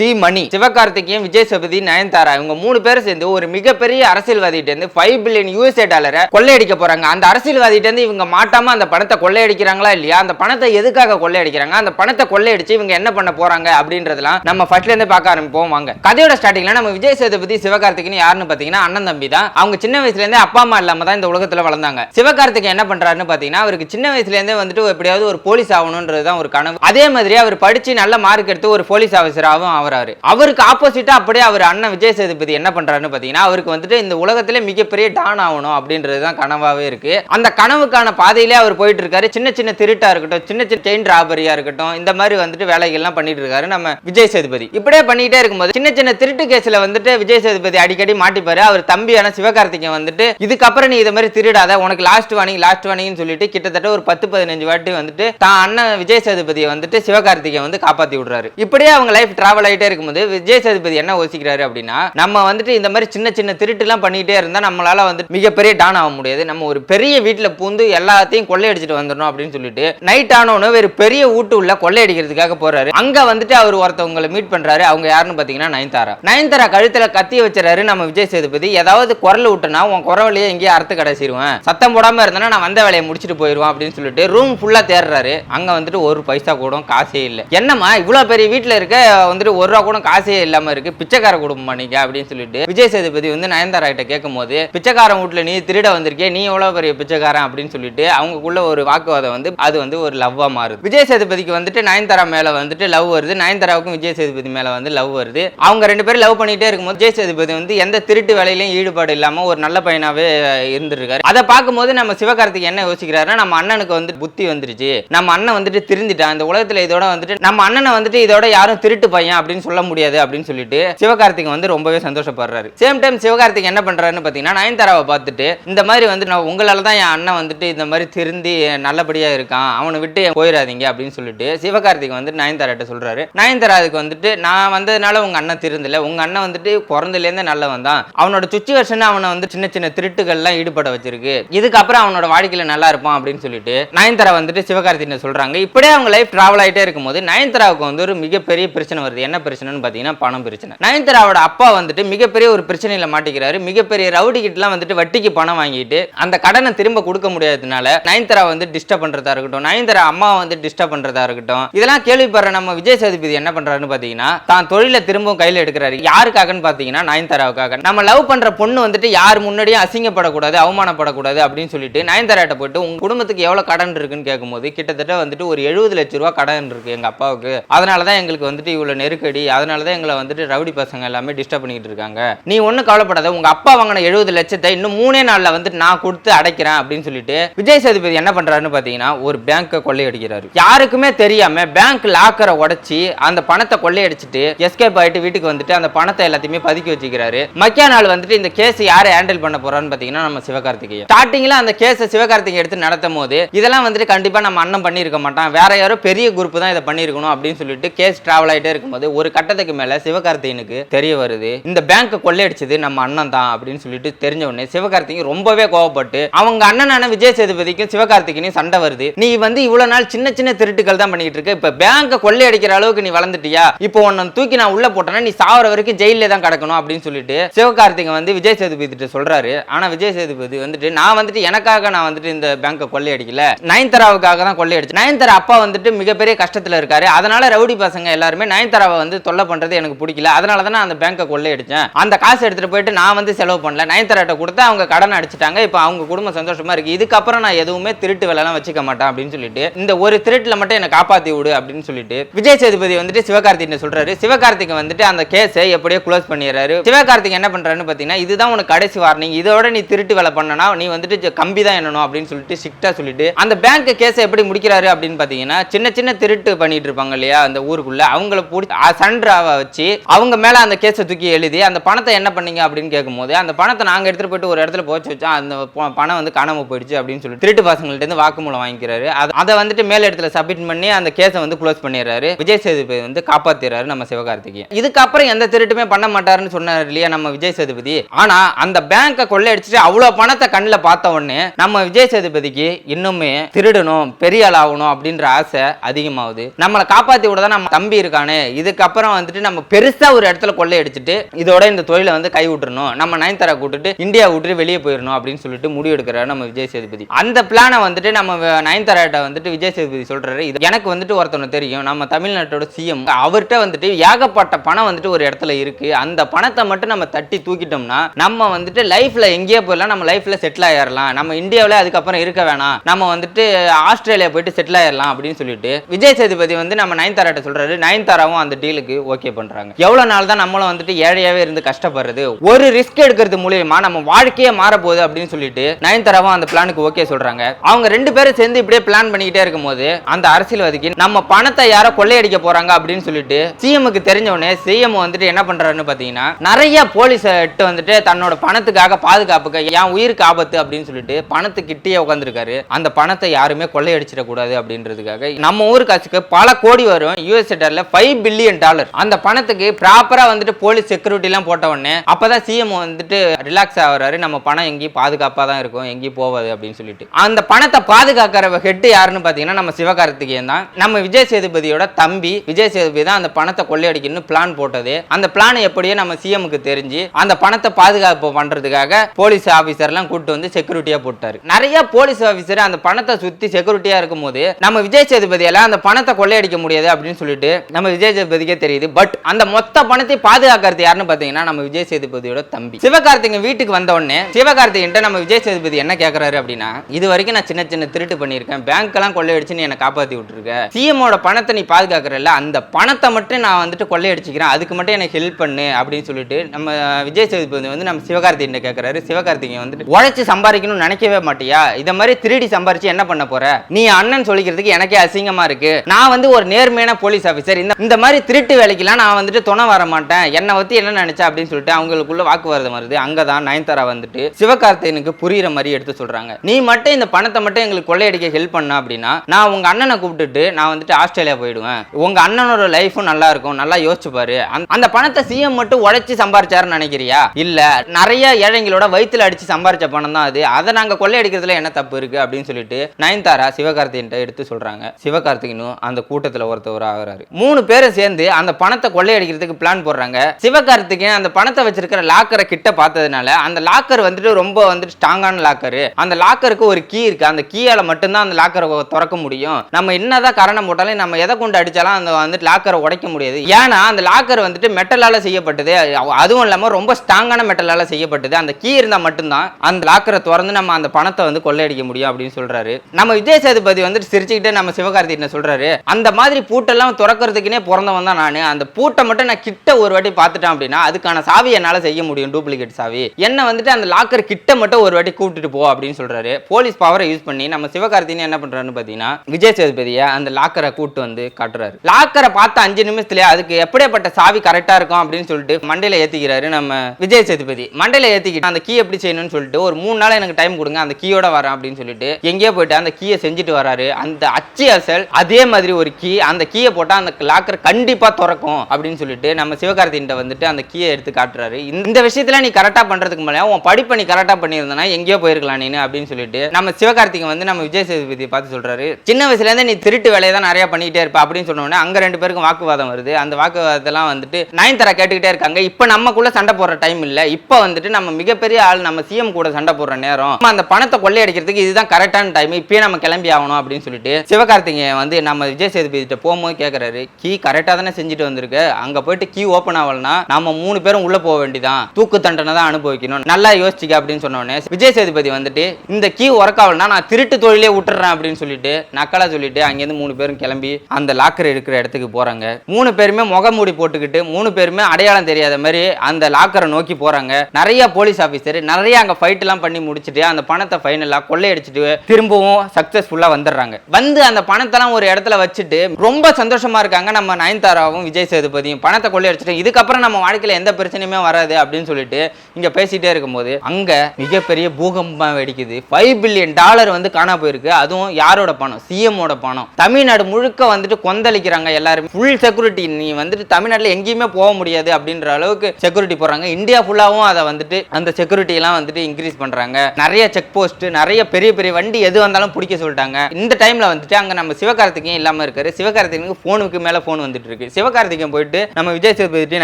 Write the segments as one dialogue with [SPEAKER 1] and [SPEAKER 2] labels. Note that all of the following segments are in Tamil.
[SPEAKER 1] தி மணி சிவகார்த்திகேயன் விஜய் சபதி நயன்தாரா இவங்க மூணு பேரும் சேர்ந்து ஒரு மிகப்பெரிய அரசியல்வாதிகிட்ட இருந்து ஃபைவ் பில்லியன் யூஎஸ்ஏ டாலரை கொள்ளையடிக்க போறாங்க. அந்த அரசியல்வாதிகிட்ட இருந்து இவங்க மாட்டாம அந்த பணத்தை கொள்ளையடிக்கிறாங்களா இல்லையா? அந்த பணத்தை எதுக்காக கொள்ளையடிக்கிறாங்க? அந்த பணத்தை கொள்ளையடிச்சு இவங்க என்ன பண்ண போறாங்க அப்படின்றதெல்லாம் நம்ம ஃபர்ஸ்ட்ல இருந்து பார்க்க ஆரம்பிப்போம். வாங்க. கதையோட ஸ்டார்டிங்ல நம்ம விஜய் சேதுபதி சிவகார்த்திகேயன் யாருன்னு பாத்தீங்கன்னா அண்ணன் தம்பி தான். அவங்க சின்ன வயசுல இருந்தே அப்பா அம்மா இல்லாம தான் இந்த உலகத்துல வளர்ந்தாங்க. சிவகார்த்திகேயன் என்ன பண்றாருன்னு பாத்தீங்கன்னா அவருக்கு சின்ன வயசுல இருந்தே வந்துட்டு எப்படியாவது ஒரு போலீஸ் ஆகணும்ன்றது தான் ஒரு கனவு. அதே மாதிரி அவர் படிச்சு நல்ல மார்க் எடுத்து ஒரு போலீஸ் ஆஃபீஸராகவும் ஆகிறாரு அவருக்கு ஆப்போசிட்டா அப்படியே அவர் அண்ணன் விஜய் சேதுபதி என்ன பண்றாருன்னு பாத்தீங்கன்னா அவருக்கு வந்துட்டு இந்த உலகத்திலே மிகப்பெரிய டான் ஆகணும் அப்படின்றது தான் கனவாவே இருக்கு. அந்த கனவுக்கான பாதையிலே அவர் போயிட்டு இருக்காரு சின்ன சின்ன திருட்டா இருக்கட்டும் சின்ன சின்ன செயின் ராபரியா இருக்கட்டும் இந்த மாதிரி வந்துட்டு வேலைகள்லாம் பண்ணிட்டு இருக்காரு நம்ம விஜய் சேதுபதி. இப்படியே பண்ணிட்டே இருக்கும்போது சின்ன சின்ன திருட்டு கேஸ்ல வந்துட்டு விஜய் சேதுபதி அடிக்கடி மாட்டிப்பாரு. அவர் தம்பியான சிவகார்த்திகேயன் வந்துட்டு இதுக்கப்புறம் நீ இதை மாதிரி திருடாத உனக்கு லாஸ்ட் வார்னிங் லாஸ்ட் வார்னிங்னு சொல்லிட்டு கிட்டத்தட்ட ஒரு பத்து பதினஞ்சு வாட்டி வந்துட்டு தான் அண்ணன் விஜய் சேதுபதியை வந்துட்டு சிவகார்த்திகேயன் வந்து காப்பாத்தி விடுறாரு. இப்படியே அவங்க லைஃப் டிராவல் ஆயிட்டே இருக்கும்போது விஜய் சேதுபதி என்ன யோசிக்கிறாரு அப்படின்னா நம்ம வந்துட்டு இந்த மாதிரி சின்ன சின்ன திருட்டுலாம் பண்ணிட்டே இருந்தா நம்மளால வந்து மிகப்பெரிய டான் ஆக முடியாது. நம்ம ஒரு பெரிய வீட்டுல பூந்து எல்லாத்தையும் கொள்ளையடிச்சிட்டு வந்துடணும் அப்படின்னு சொல்லிட்டு நைட் ஆனோன்னு ஒரு பெரிய வீட்டு உள்ள கொள்ளையடிக்கிறதுக்காக போறாரு. அங்க வந்துட்டு அவர் ஒருத்தவங்களை மீட் பண்றாரு. அவங்க யாருன்னு பாத்தீங்கன்னா நயன்தாரா. நயன்தாரா கழுத்துல கத்தி வச்சுறாரு நம்ம விஜய் சேதுபதி. ஏதாவது குரல் விட்டுனா உன் குரவழியே எங்கேயும் அறுத்து கடைசிடுவேன் சத்தம் போடாம இருந்தனா நான் வந்த வேலையை முடிச்சுட்டு போயிருவேன் அப்படின்னு சொல்லிட்டு ரூம் ஃபுல்லா தேடுறாரு. அங்க வந்துட்டு ஒரு பைசா கூட காசே இல்லை. என்னம்மா இவ்வளவு பெரிய வீட்டுல இருக்க வந்துட்டு ஒரு ரூபா கூட காசே இல்லாம இருக்கு. பிச்சைக்கார குடும்பம் நீங்க அப்படின்னு சொல்லிட்டு விஜய் சேதுபதி வந்து நயன்தாரா கிட்ட கேட்கும் போது பிச்சைக்காரன் வீட்டுல நீ திருட வந்திருக்கே நீ எவ்வளவு பெரிய பிச்சைக்காரன் அப்படின்னு சொல்லிட்டு அவங்களுக்குள்ள ஒரு வாக்குவாதம் வந்து அது வந்து ஒரு லவ்வா மாறுது. விஜய் சேதுபதிக்கு வந்துட்டு நயன்தாரா மேல வந்துட்டு லவ் வருது. நயன்தாராவுக்கும் விஜய் சேதுபதி மேல வந்து லவ் வருது. அவங்க ரெண்டு பேரும் லவ் பண்ணிட்டே இருக்கும்போது விஜய் சேதுபதி வந்து எந்த திருட்டு வேலையிலையும் ஈடுபாடு இல்லாம ஒரு நல்ல பையனாவே இருந்திருக்காரு. அதை பார்க்கும்போது நம்ம சிவகார்த்திக் என்ன யோசிக்கிறாருன்னா நம்ம அண்ணனுக்கு வந்து புத்தி வந்துருச்சு. நம்ம அண்ணன் வந்துட்டு திருந்திட்டான். இந்த உலகத்துல இதோட வந்துட்டு நம்ம அண்ணனை வந்துட்டு இதோட யாரும் திருட்டு பையன் அப்படின்னு சொல்ல முடியாது அப்படின்னு சொல்லிட்டு சிவகார்த்திக் வந்து ரொம்பவே சந்தோஷப்படுறாரு. சேம் டைம் சிவகார்த்திக் என்ன பண்றாருன்னு பாத்தீங்கன்னா நயன்தாராவை பார்த்துட்டு இந்த மாதிரி வந்து நான் உங்களால தான் என் அண்ணன் வந்துட்டு இந்த மாதிரி திருந்தி நல்லபடியா இருக்கான் அவனை விட்டு போயிடாதீங்க அப்படின்னு சொல்லிட்டு சிவகார்த்திக் வந்து நயன்தாராட்ட சொல்றாரு. நயன்தாரா அதுக்கு வந்துட்டு நான் வந்ததுனால உங்க அண்ணன் திருந்தல உங்க அண்ணன் வந்துட்டு பிறந்ததுலேருந்தே நல்லவன் தான் அவனோட சுச்சுவேஷன் அவனை வந்து சின்ன சின்ன திருட்டுகள்லாம் ஈடுபட வச்சிருக்கு. இதுக்கப்புறம் அவனோட வாழ்க்கையில நல்லா இருப்பான் அப்படின்னு சொல்லிட்டு நயன்தாரா வந்துட்டு சிவகார்த்திகை சொல்றாங்க. இப்படியே அவங்க லைஃப் டிராவல் ஆயிட்டே இருக்கும்போது நயன்தாராவுக்கு வந்து ஒரு மிகப்பெரிய பிரச்சனை வருது. என்ன பிரச்சனைன்னு பாத்தீங்கன்னா பணம் பிரச்சனை. நயன்தாராவோட அப்பா வந்துட்டு மிகப்பெரிய ஒரு பிரச்சனையில மாட்டிக்கிறாரு. மிகப்பெரிய ரவுடி கிட்டலாம் வந்துட்டு வட்டிக்கு பணம் வாங்கிட்டு அந்த கடனை திரும்ப கொடுக்க முடியாததுனால நயன்தாரா வந்து டிஸ்டர்ப் பண்றதா இருக்கட்டும் நயன்தாரா அம்மா வந்து டிஸ்டர்ப் பண்றதா இருக்கட்டும் இதெல்லாம் கேள்விப்படுற நம்ம விஜய் சேதுபதி என்ன பண்றாருன்னு பார்த்தீங்கன்னா தான் தொழிலை திரும்பவும் கையில் எடுக்கிறாரு. யாருக்காகன்னு பார்த்தீங்கன்னா நயன்தாராவுக்காக. நம்ம லவ் பண்ற பொண்ணு வந்துட்டு யார் முன்னாடியும் அசிங்கப்படக்கூடாது அவமானப்படக்கூடாது அப்படின்னு சொல்லிட்டு நயன்தாராட்ட போயிட்டு உங்க குடும்பத்துக்கு எவ்வளவு கடன் இருக்குன்னு கேட்கும்போது கிட்டத்தட்ட வந்துட்டு ஒரு எழுபது லட்ச ரூபா கடன் இருக்கு எங்க அப்பாவுக்கு. அதனால தான் எங்களுக்கு வந்துட்டு இவ்வளவு நெருக்கடி அதனால தான் எங்களை வந்துட்டு ரவுடி பசங்க எல்லாமே டிஸ்டர்ப் பண்ணிட்டு இருக்காங்க. நீ ஒன்றும் கவலைப்படாத. உங்க அப்பா வாங்கின எழுபது லட்சத்தை இன்னும் மூணே நாள்ல வந்துட்டு நான் கொடுத்து அடைக்கிறேன் அப்படின்னு சொல்லிட்டு விஜய் சேதுபதி என்ன பண்றாருன்னு பாத்தீங்கன்னா ஒரு பேங்க்கை கொள்ளையடிக்கிறாரு. யாருக்குமே தெரியாம பேங்க் லாக்கரை உடச்சி அந்த பணத்தை கொள்ளையடிச்சிட்டு எஸ்கேப் ஆயிட்டு வீட்டுக்கு வந்துட்டு அந்த பணத்தை எல்லாத்தையுமே பதுக்கி வச்சுக்கிறாரு. மக்கியா நாள் வந்துட்டு இந்த கேஸ் யாரை ஹேண்டில் பண்ண போறான்னு பாத்தீங்கன்னா நம்ம சிவகார்த்திகேயன். ஸ்டார்டிங்கில் அந்த கேஸை சிவகார்த்திகை எடுத்து நடத்தும் போது இதெல்லாம் வந்துட்டு கண்டிப்பா நம்ம அண்ணன் பண்ணியிருக்க மாட்டான். வேற யாரோ பெரிய குரூப் தான் இதை பண்ணியிருக்கணும் அப்படின்னு சொல்லிட்டு கேஸ் டிராவல் ஆயிட்டே இருக்கும்போது ஒரு கட்டத்துக்கு மேல சிவகார்த்திகனுக்கு தெரிய வருது இந்த பேங்க் கொள்ளையடிச்சது நம்ம அண்ணன் தான் அப்படின்னு சொல்லிட்டு தெரிஞ்ச உடனே சிவகார்த்திகன் ரொம்பவே கோவப்பட்டு அவங்க அண்ணனான விஜய் சேதுபதிக்கும் சிவகார்த்திகனையும் சண்டை வருது. நீ வந்து இவ்வளவு நாள் சின்ன சின்ன திருட்டுகள் தான் பண்ணிட்டு இருக்க இப்ப பேங்க கொள்ளையடிக்கிற அளவுக்கு நீ வளர்ந்துட்டியா? இப்போ உன்னை தூக்கி நான் உள்ள போட்டேன்னா நீ சாவர வரைக்கும் ஜெயில தான் கிடக்கணும் அப்படின்னு சொல்லிட்டு சிவகார்த்திகன் வந்து விஜய் சேதுபதி சொல்றாரு. ஆனா விஜய் சேதுபதி வந்துட்டு நான் வந்துட்டு எனக்காக நான் வந்துட்டு இந்த பேங்கை கொள்ளையடிக்கல. நயன்தாராவுக்காக தான் கொள்ளையடிச்சு நயன்தாரா அப்பா வந்துட்டு மிகப்பெரிய கஷ்டத்துல இருக்காரு. அதனால ரவுடி பசங்க எல்லாருமே நயன்தாராவை வந்து தொல்லை பண்றது எனக்கு பிடிக்கல. அதனால தான் நான் அந்த பேங்கை கொள்ளையடிச்சேன். அந்த காசு எடுத்துட்டு போயிட்டு நான் வந்து செலவு பண்ணல. நயன்தாராட்ட கொடுத்து அவங்க கடன் அடிச்சிட்டாங்க. இப்போ அவங்க குடும்பம் சந்தோஷமா இருக்கு. இதுக்கப்புறம் நான் எதுவுமே திருட்டு வேலைலாம் வச்சுக்க மாட்டேன் அப்படின்னு சொல்லிட்டு இந்த ஒரு திருட்டுல மட்டும் என்னை காப்பாத்தி விடு அப்படின்னு சொல்லிட்டு விஜய் சேதுபதி வந்துட்டு சிவகார்த்திகிட்ட சொல்றாரு. சிவகார்த்திகேயன் வந்துட்டு அந்த கேஸை எப்படியோ க்ளோஸ் பண்ணிடுறாரு. சிவகார்த்திகை என்ன பண்றாருன்னு பாத்தீங்கன்னா இதுதான் உனக்கு கடைசி வார்னிங் இதோட நீ திருட்டு வேலை பண்ணனா நீ வந்துட்டு கம்பி தான் என்னணும் அப்படின்னு சொல்லிட்டு ஸ்ட்ரிக்டா சொல்லிட்டு அந்த பேங்க் கேஸை எப்படி முடிக்கிறாரு அப்படின்னு பாத்தீங்கன்னா சின்ன சின்ன திருட்டு பண்ணிட்டு இருப்பாங்க இல்லையா அந்த ஊருக்குள்ள அவங்கள பிடிச்சி சன்றாவை வச்சு அவங்க மேல அந்த கேஸை தூக்கி எழுதி அந்த பணத்தை என்ன பண்ணீங்க அப்படின்னு கேட்கும்போது அந்த பணத்தை நாங்க எடுத்துட்டு போயிட்டு ஒரு இடத்துல போச்சு வச்சோம் அந்த பணம் வந்து காணாமல் போயிடுச்சு அப்படின்னு சொல்லி திருட்டு பசங்கள்ட்ட இருந்து வாக்குமூலம் வாங்கிக்கிறாரு. அது- அதை வந்துட்டு மேல் இடத்துல சப்மிட் பண்ணி அந்த கேஸை வந்து க்ளோஸ் பண்ணிடுறாரு. விஜய் சேதுபதி வந்து காப்பாத்திடுறாரு நம்ம சிவகார்த்திகை இதுக்கப்புறம் எந்த திருட்டுமே பண்ண மாட்டாருன்னு சொன்னார் இல்லையா நம்ம விஜய் சேதுபதி. ஆனா அந்த பேங்கை கொள்ளையடிச்சிட்டு அவ்வளோ பணத்தை கண்ணில் பார்த்த உடனே நம்ம விஜய் சேதுபதிக்கு இன்னுமே திருடணும் பெரிய ஆள் ஆகணும் அப்படின்ற ஆசை அதிகமாகுது. நம்மளை காப்பாற்றி விட தான் நம்ம தம்பி இருக்கானே இதுக்கு அதுக்கப்புறம் வந்துட்டு நம்ம பெருசா ஒரு இடத்துல கொள்ளையடிச்சிட்டு இதோட இந்த தொழிலை வந்து கை விட்டுறணும் நம்ம நயன்தாரா கூட்டுட்டு இந்தியா விட்டுட்டு வெளியே போயிடணும் அப்படின்னு சொல்லிட்டு முடிவு எடுக்கிறாரு நம்ம விஜய் சேதுபதி. அந்த பிளானை வந்துட்டு நம்ம நயன்தாராட்ட வந்துட்டு விஜய் சேதுபதி சொல்றாரு. இது எனக்கு வந்துட்டு ஒருத்தவனை தெரியும். நம்ம தமிழ்நாட்டோட சிஎம் அவர்கிட்ட வந்துட்டு ஏகப்பட்ட பணம் வந்துட்டு ஒரு இடத்துல இருக்கு. அந்த பணத்தை மட்டும் நம்ம தட்டி தூக்கிட்டோம்னா நம்ம வந்துட்டு லைஃப்ல எங்கேயோ போயிடலாம். நம்ம லைஃப்ல செட்டில் ஆயிடலாம் நம்ம இந்தியாவில் அதுக்கப்புறம் இருக்க வேணாம். நம்ம வந்துட்டு ஆஸ்திரேலியா போயிட்டு செட்டில் ஆயிடலாம் அப்படின்னு சொல்லிட்டு விஜய் சேதுபதி வந்து நம்ம நயன்தாராட்ட சொல்றாரு. நயன்தாராவும் அந்த டீல் டீலுக்கு ஓகே பண்றாங்க. எவ்வளவு நாள் தான் நம்மளும் வந்துட்டு ஏழையாவே இருந்து கஷ்டப்படுறது? ஒரு ரிஸ்க் எடுக்கிறது மூலியமா நம்ம வாழ்க்கையே மாற போகுது அப்படின்னு சொல்லிட்டு நயன்தாராவும் அந்த பிளானுக்கு ஓகே சொல்றாங்க. அவங்க ரெண்டு பேரும் சேர்ந்து இப்படியே பிளான் பண்ணிக்கிட்டே இருக்கும்போது அந்த அரசியல்வாதிக்கு நம்ம பணத்தை யாரோ கொள்ளையடிக்க போறாங்க அப்படின்னு சொல்லிட்டு சிஎம்க்கு தெரிஞ்ச உடனே சிஎம் வந்துட்டு என்ன பண்றாருன்னு பாத்தீங்கன்னா நிறைய போலீஸ் எட்டு வந்துட்டு தன்னோட பணத்துக்காக பாதுகாப்புக்கு என் உயிருக்கு ஆபத்து அப்படின்னு சொல்லிட்டு பணத்துக்கிட்டே உட்காந்துருக்காரு அந்த பணத்தை யாருமே கொள்ளையடிச்சிடக்கூடாது அப்படின்றதுக்காக நம்ம ஊர் காசுக்கு பல கோடி வரும். யூஎஸ் டாலர்ல ஃபைவ் பில்லியன் டாலர். அந்த பணத்துக்கு ப்ராப்பரா வந்துட்டு போலீஸ் செக்யூரிட்டி எல்லாம் போட்ட உடனே அப்பதான் சிஎம் வந்துட்டு ரிலாக்ஸ் ஆகுறாரு. நம்ம பணம் எங்கேயும் பாதுகாப்பா தான் இருக்கும். எங்கேயும் போவாது அப்படின்னு சொல்லிட்டு. அந்த பணத்தை பாதுகாக்கிற ஹெட் யாருன்னு பாத்தீங்கன்னா நம்ம சிவகார்த்திகேயன் தான். நம்ம விஜய் சேதுபதியோட தம்பி விஜய் சேதுபதி தான் அந்த பணத்தை கொள்ளையடிக்கணும்னு பிளான் போட்டது. அந்த பிளான் எப்படியோ நம்ம சிஎம்க்கு தெரிஞ்சு அந்த பணத்தை பாதுகாப்பு பண்றதுக்காக போலீஸ் ஆபீசர்லாம் கூட்டு வந்து செக்யூரிட்டியா போட்டாரு. நிறைய போலீஸ் ஆபீசர் அந்த பணத்தை சுத்தி செக்யூரிட்டியா இருக்கும்போது நம்ம விஜய் சேதுபதி எல்லாம் அந்த பணத்தை கொள்ளையடிக்க முடியாது அப்படின்னு சொல்லிட்டு நம்ம விஜய் சேதுபதிக்கு தெரியுது. பட் அந்த மொத்த பணத்தை பாதுகாக்கிறது யாருன்னு பாத்தீங்கன்னா நம்ம விஜய் சேதுபதியோட தம்பி. சிவகார்த்திகன் வீட்டுக்கு வந்த உடனே சிவகார்த்திகேயன் நம்ம விஜய் சேதுபதி என்ன கேக்குறாரு அப்படின்னா இது வரைக்கும் நான் சின்ன சின்ன திருட்டு பண்ணியிருக்கேன். பேங்க் எல்லாம் கொள்ளையடிச்சு நீ என்னை காப்பாத்தி விட்டுருக்க. சிஎமோட பணத்தை நீ பாதுகாக்கிறல்ல. அந்த பணத்தை மட்டும் நான் வந்துட்டு கொள்ளையடிச்சுக்கிறேன். அதுக்கு மட்டும் எனக்கு ஹெல்ப் பண்ணு அப்படின்னு சொல்லிட்டு நம்ம விஜய் சேதுபதி வந்து நம்ம சிவகார்த்திகேயன் கேட்கறாரு சிவகார்த்திகேயன் வந்துட்டு உழைச்சு சம்பாதிக்கணும்னு நினைக்கவே மாட்டியா? இத மாதிரி திருடி சம்பாரிச்சு என்ன பண்ண போற? நீ அண்ணன் சொல்லிக்கிறதுக்கு எனக்கே அசிங்கமா இருக்கு. நான் வந்து ஒரு நேர்மையான போலீஸ் ஆஃபீஸர் இந்த மாதிரி திருட்டு வேலைக்கெல்லாம் நான் வந்துட்டு துணை வர மாட்டேன் என்னை பற்றி என்ன நினைச்சா அப்படின்னு சொல்லிட்டு அவங்களுக்குள்ள வாக்குவாதம் வருது. அங்கே தான் நயன்தாரா வந்துட்டு சிவகார்த்திகனுக்கு புரியுற மாதிரி எடுத்து சொல்கிறாங்க நீ மட்டும் இந்த பணத்தை மட்டும் எங்களுக்கு கொள்ளையடிக்க ஹெல்ப் பண்ண அப்படின்னா நான் உங்கள் அண்ணனை கூப்பிட்டுட்டு நான் வந்துட்டு ஆஸ்திரேலியா போயிடுவேன். உங்கள் அண்ணனோட லைஃபும் நல்லா இருக்கும். நல்லா யோசிச்சு பாரு. அந்த- பணத்தை சிஎம் மட்டும் உழைச்சு சம்பாரிச்சாருன்னு நினைக்கிறியா? இல்லை நிறைய ஏழைங்களோட வயிற்றுல அடித்து சம்பாரிச்ச பணம் தான் அது. அதை நாங்கள் கொள்ளையடிக்கிறதுல என்ன தப்பு இருக்குது அப்படின்னு சொல்லிட்டு நயன்தாரா சிவகார்த்திகன்ட்ட எடுத்து சொல்கிறாங்க சிவகார்த்திகனும் அந்த கூட்டத்தில் ஒருத்தவர் ஆகுறாரு. மூணு பேரை சேர்ந்து அந்த பணத்தை கொள்ளையடிக்கிறதுக்கு பிளான் போடுறாங்க. சிவகார்த்திகேயன் அந்த பணத்தை வச்சிருக்கிற லாக்கரை கிட்ட பார்த்ததுனால அந்த லாக்கர் வந்துட்டு ரொம்ப வந்துட்டு ஸ்ட்ராங்கான லாக்கர் அந்த லாக்கருக்கு ஒரு கீ இருக்கு. அந்த கீயால மட்டும்தான் அந்த லாக்கரை திறக்க முடியும். நம்ம என்னதான் கரணம் போட்டாலும் நம்ம எதை கொண்டு அடிச்சாலும் அந்த வந்துட்டு லாக்கரை உடைக்க முடியாது. ஏன்னா அந்த லாக்கர் வந்துட்டு மெட்டலால செய்யப்பட்டது. அதுவும் இல்லாம ரொம்ப ஸ்ட்ராங்கான மெட்டலால செய்யப்பட்டது. அந்த கீ இருந்தால் மட்டும்தான் அந்த லாக்கரை திறந்து நம்ம அந்த பணத்தை வந்து கொள்ளையடிக்க முடியும் அப்படின்னு சொல்றாரு. நம்ம விஜய் சேதுபதி வந்துட்டு சிரிச்சுக்கிட்டே நம்ம சிவகார்த்திகிட்ட சொல்றாரு. அந்த மாதிரி பூட்டெல்லாம் திறக்கிறதுக்குனே பிறந்தவன் தான் நான் அந்த பூட்டை மட்டும் நான் கிட்ட ஒரு வாட்டி பார்த்துட்டேன் அப்படின்னா அதுக்கான சாவி என்னால் செய்ய முடியும் டூப்ளிகேட் சாவி. என்ன வந்துட்டு அந்த லாக்கர் கிட்ட மட்டும் ஒரு வாட்டி கூப்பிட்டுட்டு போ அப்படின்னு சொல்கிறாரு போலீஸ் பவரை யூஸ் பண்ணி நம்ம சிவகார்த்திகேயன் என்ன பண்ணுறான்னு பார்த்தீங்கன்னா விஜய் சேதுபதியை அந்த லாக்கரை கூட்டு வந்து காட்டுறாரு. லாக்கரை பார்த்த அஞ்சு நிமிஷத்துல அதுக்கு எப்படியாப்பட்ட சாவி கரெக்டாக இருக்கும் அப்படின்னு சொல்லிட்டு மண்டையில் ஏற்றிக்கிறாரு நம்ம விஜய் சேதுபதி. மண்டையில் ஏற்றிக்கிட்டு அந்த கீ எப்படி செய்யணும்னு சொல்லிட்டு ஒரு மூணு நாள் எனக்கு டைம் கொடுங்க அந்த கீயோட வரேன் அப்படின்னு சொல்லிட்டு எங்கேயோ போயிட்டு அந்த கீயை செஞ்சுட்டு வராரு. அந்த அச்சு அசல் அதே மாதிரி ஒரு கீ அந்த கீயை போட்டால் அந்த லாக்கர் கண்டிப்பாக திறக்கும் அப்படின்னு சொல்லிட்டு நம்ம சிவகார்த்திகிட்ட வந்துட்டு அந்த கீயை எடுத்து காட்டுறாரு. இந்த விஷயத்தில் நீ கரெக்டாக பண்ணுறதுக்கு மேலே உன் படிப்பை நீ கரெக்டாக பண்ணியிருந்தனா எங்கேயோ போயிருக்கலாம் நீனு அப்படின்னு சொல்லிட்டு நம்ம சிவகார்த்திகை வந்து நம்ம விஜய் சேதுபதி பார்த்து சொல்கிறாரு சின்ன வயசுலேருந்து நீ திருட்டு வேலையை தான் நிறையா பண்ணிக்கிட்டே இருப்ப அப்படின்னு சொன்ன உடனே ரெண்டு பேருக்கும் வாக்குவாதம் வருது. அந்த வாக்குவாதத்தெல்லாம் வந்துட்டு நயன்தாரா கேட்டுக்கிட்டே இருக்காங்க. இப்போ நமக்குள்ள சண்டை போடுற டைம் இல்லை. இப்போ வந்துட்டு நம்ம மிகப்பெரிய ஆள் நம்ம சிஎம் கூட சண்டை போடுற நேரம். நம்ம அந்த பணத்தை கொள்ளையடிக்கிறதுக்கு இதுதான் கரெக்டான டைம் இப்பயே நம்ம கிளம்பி ஆகணும் அப்படின்னு சொல்லிட்டு சிவகார்த்திகேயன் வந்து நம்ம விஜய் சேதுபதி கிட்ட போகும்போது கேட்குறாரு கீ கரெக்டாக தானே செஞ்சுட்டு வந்திருக்கு. அங்க போயிட்டு கீ ஓப்பன் ஆகலனா நம்ம மூணு பேரும் உள்ள போக வேண்டியதான் தூக்கு தண்டனை தான் அனுபவிக்கணும். நல்லா யோசிச்சுக்க அப்படின்னு சொன்ன உடனே விஜய் சேதுபதி வந்துட்டு இந்த கீ ஒர்க் ஆகலனா நான் திருட்டு தொழிலே விட்டுறேன் அப்படின்னு சொல்லிட்டு நக்கலா சொல்லிட்டு அங்கேருந்து மூணு பேரும் கிளம்பி அந்த லாக்கர் இருக்கிற இடத்துக்கு போறாங்க. மூணு பேருமே முகமூடி போட்டுக்கிட்டு மூணு பேருமே அடையாளம் தெரியாத மாதிரி அந்த லாக்கரை நோக்கி போறாங்க. நிறைய போலீஸ் ஆபீசர் நிறைய அங்க ஃபைட் எல்லாம் பண்ணி முடிச்சுட்டு அந்த பணத்தை ஃபைனலா கொள்ளையடிச்சிட்டு திரும்பவும் சக்சஸ்ஃபுல்லா வந்துடுறாங்க. வந்து அந்த பணத்தெல்லாம் ஒரு இடத்துல வச்சுட்டு ரொம்ப சந்தோஷமா இருக்காங்க நம்ம நயன்தாரா நயன்தாராவும் விஜய் சேதுபதியும் பணத்தை கொள்ளையடிச்சிட்டு இதுக்கப்புறம் நம்ம வாழ்க்கையில் எந்த பிரச்சனையுமே வராது அப்படின்னு சொல்லிட்டு இங்கே பேசிகிட்டே இருக்கும்போது அங்கே மிகப்பெரிய பூகம்பம் வெடிக்குது. ஃபைவ் பில்லியன் டாலர் வந்து காணா போயிருக்கு. அதுவும் யாரோட பணம்? சிஎம்மோட பணம். தமிழ்நாடு முழுக்க வந்துட்டு கொந்தளிக்கிறாங்க எல்லாருமே. ஃபுல் செக்யூரிட்டி நீ வந்துட்டு தமிழ்நாட்டில் எங்கேயுமே போக முடியாது அப்படின்ற அளவுக்கு செக்யூரிட்டி போடுறாங்க. இந்தியா ஃபுல்லாவும் அதை வந்துட்டு அந்த செக்யூரிட்டி எல்லாம் வந்துட்டு இன்க்ரீஸ் பண்ணுறாங்க நிறைய செக் போஸ்ட் நிறைய பெரிய பெரிய வண்டி எது வந்தாலும் பிடிக்க சொல்லிட்டாங்க. இந்த டைமில் வந்துட்டு அங்கே நம்ம சிவகார்த்திகேயன் இல்லாமல் இருக்காரு. சிவகார்த்திகேயனுக்கு ஃபோனுக்கு மேலே ஃபோன் வந்துட்டு இருக்கு. சிவகார்த்திகேயன் போயிட்டு நம்ம விஜய் சேதுபதி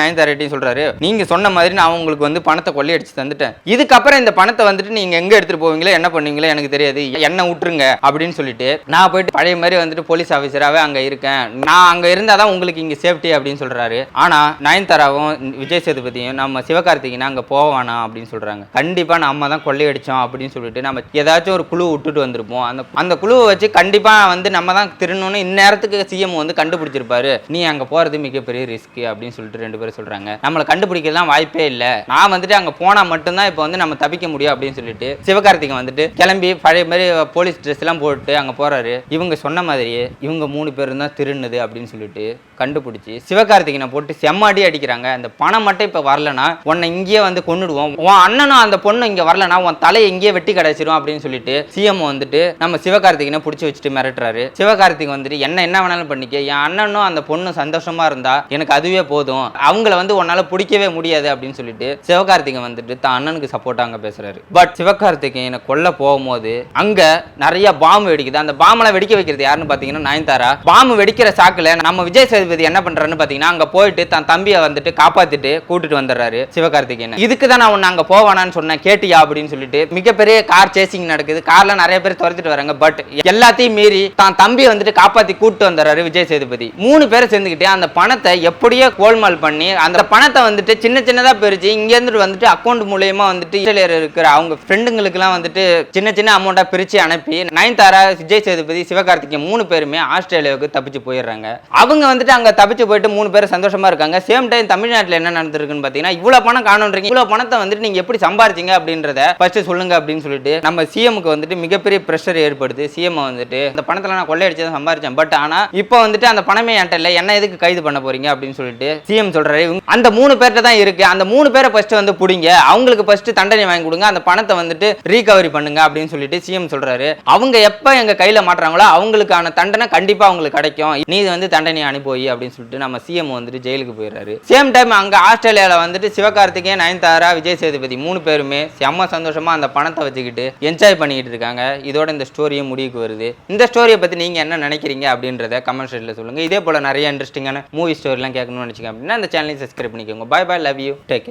[SPEAKER 1] நயன்தாரட்டையும் சொல்றாரு நீங்க சொன்ன மாதிரி நான் உங்களுக்கு வந்து பணத்தை கொள்ளையடிச்சு தந்துட்டேன். இதுக்கப்புறம் இந்த பணத்தை வந்துட்டு நீங்க எங்க எடுத்துட்டு போவீங்களோ என்ன பண்ணுவீங்களோ எனக்கு தெரியாது. என்ன விட்டுருங்க அப்படின்னு சொல்லிட்டு நான் போயிட்டு பழைய மாதிரி வந்துட்டு போலீஸ் ஆஃபீஸராகவே அங்க இருக்கேன். நான் அங்க இருந்தாதான் உங்களுக்கு இங்க சேஃப்டி அப்படின்னு சொல்றாரு. ஆனா நயன்தாராவும் விஜய் சேதுபதியும் நம்ம சிவகார்த்திகேயன் அங்க போவானா அப்படின்னு சொல்றாங்க. கண்டிப்பா நம்ம தான் கொள்ளையடிச்சோம் அப்படின்னு சொல்லிட்டு நம்ம ஏதாச்சும் ஒரு குழு விட்டுட்டு வந்திருப்போம். அந்த அந்த குழுவை வச்சு கண்டிப்பா வந்து நம்ம தான் திருணும்னு இந்நேரத்துக்கு சிஎம் வந்து கண்டுபிடிச்சிருப்பாரு. நீ அங்க போகிறது மிகப்பெரிய ரிஸ்க் அப்படின்னு சொல்லிட்டு ரெண்டு பேரும் சொல்கிறாங்க நம்மளை கண்டுபிடிக்கலாம் வாய்ப்பே இல்லை. நான் வந்துட்டு அங்கே போனால் மட்டும்தான் இப்போ வந்து நம்ம தப்பிக்க முடியும் அப்படின்னு சொல்லிட்டு சிவகார்த்திகை வந்துட்டு கிளம்பி பழைய மாதிரி போலீஸ் ட்ரெஸ் எல்லாம் போட்டு அங்கே போகிறாரு இவங்க சொன்ன மாதிரியே இவங்க மூணு பேரும் தான் திருடுனது அப்படின்னு சொல்லிட்டு கண்டுபிடிச்சி சிவகார்த்திகனை போட்டு செம்மாடி அடிக்கிறாங்க. அந்த பணம் மட்டும் இப்போ வரலனா உன்னை இங்கேயே வந்து கொன்னுடுவோம். உன் அண்ணனும் அந்த பொண்ணு இங்கே வரலனா உன் தலையை இங்கேயே வெட்டி கிடச்சிரும் அப்படின்னு சொல்லிட்டு சிஎம் வந்துட்டு நம்ம சிவகார்த்திகனை பிடிச்சி வச்சுட்டு மிரட்டுறாரு. சிவகார்த்திகை வந்துட்டு என்ன என்ன வேணாலும் பண்ணிக்க. என் அண்ணனும் அந்த பொண்ணு சந்தோஷம் இருந்தா எனக்கு அதுவே போதும். அவங்கள வந்து உன்னால பிடிக்கவே முடியாது அப்படின்னு சொல்லிட்டு சிவகார்த்திகேயன் வந்துட்டு தான் அண்ணனுக்கு சப்போர்ட்டாங்க பேசுறாரு. பட் சிவகார்த்திகேயனை கொல்ல போகும்போது அங்க நிறைய பாம்பு வெடிக்குது. அந்த பாம்பெல்லாம் வெடிக்க வைக்கிறது யாருன்னு பாத்தீங்கன்னா நயன்தாரா. பாம்பு வெடிக்கிற சாக்குல நம்ம விஜய் சேதுபதி என்ன பண்றாருன்னு பாத்தீங்கன்னா அங்க போயிட்டு தன் தம்பியை வந்துட்டு காப்பாத்திட்டு கூட்டிட்டு வந்துடுறாரு சிவகார்த்திகேயன். இதுக்கு தான் நான் உன்னை அங்க போவானான்னு சொன்னேன். கேட்டியா அப்படின்னு சொல்லிட்டு மிகப்பெரிய கார் சேசிங் நடக்குது. கார்ல நிறைய பேர் துரத்திட்டு வராங்க. பட் எல்லாத்தையும் மீறி தான் தம்பியை வந்துட்டு காப்பாத்தி கூட்டு வந்துடுறாரு விஜய் சேதுபதி. மூணு பேரை சேர்ந்துக்கிட்டு அந்த பணத்தை எப்படியோ கோல்மால் பண்ணி அந்த பணத்தை வந்துட்டு சின்ன சின்னதாக பிரித்து இங்கேருந்துட்டு வந்துட்டு அக்கௌண்ட் மூலயமா வந்துட்டு இஸ்ரேலியர் இருக்கிற அவங்க ஃப்ரெண்டுங்களுக்குலாம் வந்துட்டு சின்ன சின்ன அமௌண்ட்டாக பிரித்து அனுப்பி நயன்தாரா விஜய் சேதுபதி சிவகார்த்திகேயன் மூணு பேருமே ஆஸ்திரேலியாவுக்கு தப்பிச்சு போயிடுறாங்க. அவங்க வந்துட்டு அங்கே தப்பிச்சு போயிட்டு மூணு பேரும் சந்தோஷமாக இருக்காங்க. சேம் டைம் தமிழ்நாட்டில் என்ன நடந்திருக்குன்னு பார்த்தீங்கன்னா இவ்வளோ பணம் காணுன்றீங்க இவ்வளோ பணத்தை வந்துட்டு நீங்கள் எப்படி சம்பாரிச்சிங்க அப்படின்றத ஃபஸ்ட்டு சொல்லுங்க அப்படின்னு சொல்லிட்டு நம்ம சிஎம்க்கு வந்துட்டு மிகப்பெரிய ப்ரெஷர் ஏற்படுது. சிஎம் வந்துட்டு இந்த பணத்தில் நான் கொள்ளையடிச்சு தான் சம்பாரிச்சேன். பட் ஆனால் இப்போ வந்துட்டு அந்த பணமே என்கிட்ட இல்லை. என்ன எதுக்கு கைது பண்ண போறீங்க அப்படின்னு சொல்லிட்டு சிஎம் சொல்றாரு. அந்த மூணு பேர்கிட்ட தான் இருக்கு. அந்த மூணு பேரை ஃபர்ஸ்ட் வந்து புடிங்க. அவங்களுக்கு ஃபர்ஸ்ட் தண்டனை வாங்கி கொடுங்க. அந்த பணத்தை வந்துட்டு ரீகவரி பண்ணுங்க அப்படின்னு சொல்லிட்டு சிஎம் சொல்றாரு. அவங்க எப்ப எங்க கையில மாட்டுறாங்களோ அவங்களுக்கான தண்டனை கண்டிப்பா அவங்களுக்கு கிடைக்கும். நீ வந்து தண்டனை அனுப்பி அப்படின்னு சொல்லிட்டு நம்ம சிஎம் வந்துட்டு ஜெயிலுக்கு போயிடுறாரு. சேம் டைம் அங்க ஆஸ்திரேலியால வந்துட்டு சிவகார்த்திகேயன் நயன்தாரா விஜய் சேதுபதி மூணு பேருமே செம்ம சந்தோஷமா அந்த பணத்தை வச்சுக்கிட்டு என்ஜாய் பண்ணிக்கிட்டு இருக்காங்க. இதோட இந்த ஸ்டோரியும் முடிவுக்கு வருது. இந்த ஸ்டோரியை பத்தி நீங்க என்ன நினைக்கிறீங்க அப்படின்றத கமெண்ட் செக்ஷன்ல சொல்லுங்க. இதே போல நிறைய இன்ட்ரெஸ்டிங்கான மூவி ஸ்டோரிலாம் கேட்கணும்னு நினைச்சீங்க அப்படின்னா இந்த சேனலையும் சப்ஸ்கிரைப் பண்ணிக்கோங்க. Bye bye love you take care